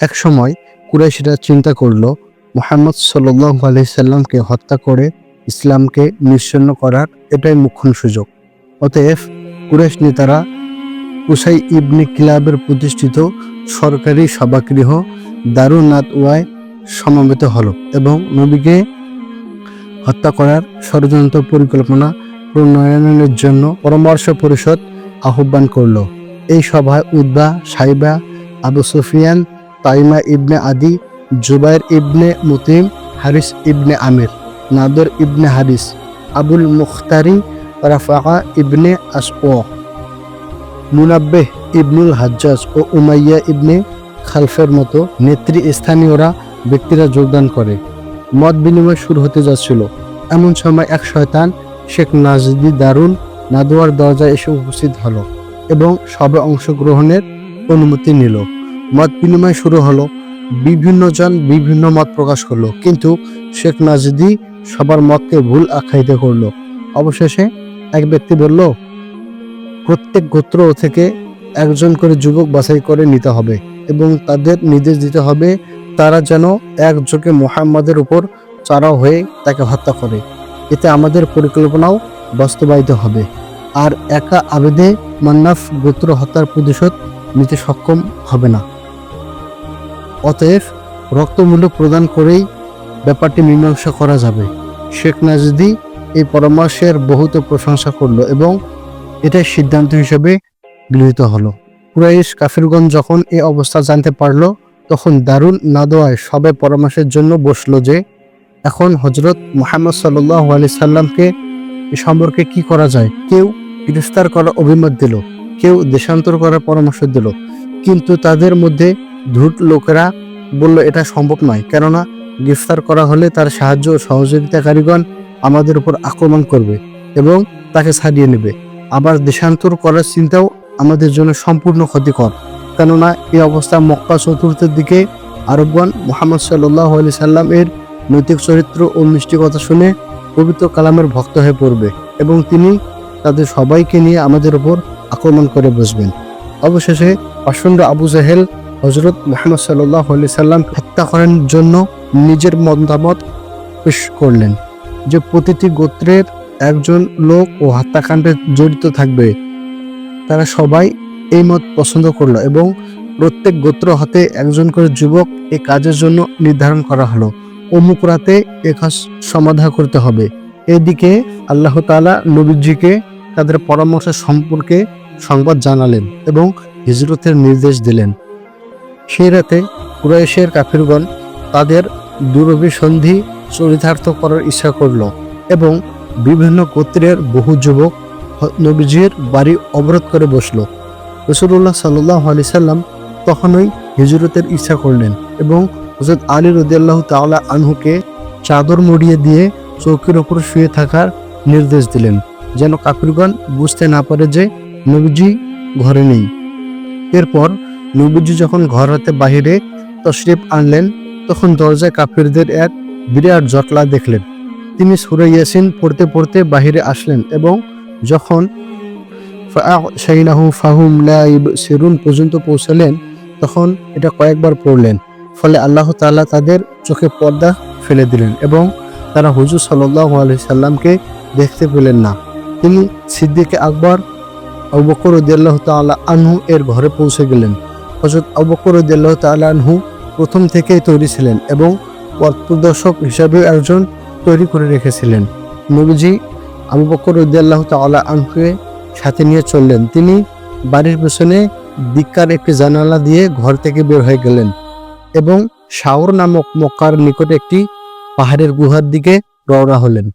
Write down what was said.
এক সময় কুরাইশরা চিন্তা করল, মোহাম্মদ সাল্লাহ আলহিসাল্লামকে হত্যা করে ইসলামকে নিশ্চন্ন করার এটাই মুখ্য সুযোগ। অতএব কুরাইশ নেতারা কুসাই ইবনে কিলাবের প্রতিষ্ঠিত সরকারি সভাগৃহ দারুনাত ওয়ায় সমবেত হল এবং নবীকে হত্যা করার ষড়যন্ত্র পরিকল্পনা প্রণয়নের জন্য পরামর্শ পরিষদ আহ্বান করল। এই সভায় উদ্বা সাইবা আবু সুফিয়ান তাইমা ইবনে আদি, জুবাইর ইবনে মুতিম, হারিস ইবনে আমির, নাদর ইবনে হারিস, আবুল মুখতারি রাফা ইবনে আসও মুনাব্বেহ ইবনুল হাজ্জাজ ও উমাইয়া ইবনে খালফের মতো নেত্রী স্থানীয়রা ব্যক্তিরা যোগদান করে। মত বিনিময় শুরু হতে যাচ্ছিল। এমন সময় এক শয়তান শেখ নাজদি দারুণ নাদোয়ার দরজায় এসে উপস্থিত হলো এবং সবে অংশগ্রহণের অনুমতি নিল। মত বিনিময় শুরু হলো। বিভিন্ন জন বিভিন্ন মত প্রকাশ করল। কিন্তু শেখ নাজদি সবার মতকে ভুল আখ্যায়িত করল। অবশেষে এক ব্যক্তি বলল, প্রত্যেক গোত্র থেকে একজন করে যুবক বাছাই করে নিতে হবে এবং তাদের নির্দেশ দিতে হবে, তারা যেন একযোগে মোহাম্মদের উপর চারা হয়ে তাকে হত্যা করে। এতে আমাদের পরিকল্পনাও বাস্তবায়িত হবে। আর একা আবেদে মান্নাফ গোত্র হত্যার প্রতিশোধ নিতে সক্ষম হবে না। অতএব রক্তমূল্য প্রদান করেই ব্যাপারটি মীমাংসা করা যাবে। শেখ নাজদি এই পরামর্শের বহুত প্রশংসা করল এবং এটাই সিদ্ধান্ত হিসেবে গৃহীত হলো। কুরাইশ কাফিরগঞ্জ যখন এই অবস্থা জানতে পারল, তখন দারুণ নাদোয়ায় সবে পরামর্শের জন্য বসল যে, এখন হজরত মোহাম্মদ সাল্লাহ আলি সাল্লামকে এ সম্পর্কে কি করা যায়? কেউ গ্রেফতার করার অভিমত দিল, কেউ দেশান্তর করার পরামর্শ দিল, কিন্তু তাদের মধ্যে ধূট লোকেরা বলল, এটা সম্ভব নয়। কেননা, গ্রেফতার করা হলে তার সাহায্য ও সহযোগিতাকারীগণ আমাদের উপর আক্রমণ করবে এবং তাকে ছাড়িয়ে নেবে। আবার দেশান্তর করার চিন্তাও আমাদের জন্য সম্পূর্ণ ক্ষতিকর। কেননা, এই অবস্থা মক্কা চতুর্থের দিকে আরবগণ মোহাম্মদ সাল্লাহ আলি সাল্লাম এর নৈতিক চরিত্র ও মিষ্টি কথা শুনে পবিত্র কালামের ভক্ত হয়ে পড়বে এবং তিনি তাদের সবাইকে নিয়ে আমাদের উপর আক্রমণ করে বসবেন। অবশেষে, পাষণ্ড আবু জাহেল হজরত মোহাম্মদ সাল্লাহ আলি সাল্লাম হত্যা করার জন্য নিজের মতামত পেশ করলেন যে প্রতিটি গোত্রের একজন লোক ও হত্যাকাণ্ডে জড়িত থাকবে। তারা সবাই এই মত পছন্দ করল এবং প্রত্যেক গোত্র হতে একজন করে যুবক এই কাজের জন্য নির্ধারণ করা হলো। অমুক রাতে এ কাজ সমাধা করতে হবে। এদিকে আল্লাহ তাআলা নবীজিকে তাদের পরামর্শ সম্পর্কে সংবাদ জানালেন এবং হিজরতের নির্দেশ দিলেন। সেই রাতে কুরাইশের কাফিরগণ তাদের দুরভিসন্ধি চরিতার্থ করার ইচ্ছা করল এবং বিভিন্ন গোত্রের বহু যুবক নবীজির বাড়ি অবরোধ করে বসল। রসুল্লাহ সাল্লাহ আলি সাল্লাম তখনই হিজরতের ইচ্ছা করলেন এবং হজরত আলী রদিয়াল্লাহ তাআলা আনহুকে চাদর মুড়িয়ে দিয়ে চৌকির ওপর শুয়ে থাকার নির্দেশ দিলেন, যেন কাফিরগণ বুঝতে না পারে যে নবীজি ঘরে নেই। এরপর নবীজি যখন ঘর হতে বাহিরে তশরিফ আনলেন, তখন দরজায় কাফিরদের এক বিরাট জটলা দেখলেন। তিনি সুরে ইয়াসিন পড়তে পড়তে বাহিরে আসলেন এবং যখন শাহিনাহু ফাহুম লা সিরুন পর্যন্ত পৌঁছালেন, তখন এটা কয়েকবার পড়লেন। ফলে আল্লাহ তাআলা তাদের চোখে পর্দা ফেলে দিলেন এবং তারা হুজুর সাল্লাহ আলি সাল্লামকে দেখতে পেলেন না। তিনি সিদ্দিকে আকবর, আবু বকর রদিয়াল্লাহ তাআলা আনহু এর ঘরে পৌঁছে গেলেন। হজরত আবু বকর রদিয়াল্লাহ প্রথম থেকেই তৈরি ছিলেন এবং পথ প্রদর্শক হিসাবেও একজন তৈরি করে রেখেছিলেন। নবীজি আবু বকর রদিয়াল্লাহ তাআলা আনহুকে সাথে নিয়ে চললেন। তিনি বাড়ির পেছনে দিক্কার একটি জানালা দিয়ে ঘর থেকে বের হয়ে গেলেন এবং শাওর নামক মক্কার নিকটে একটি পাহাড়ের গুহার দিকে রওনা হলেন।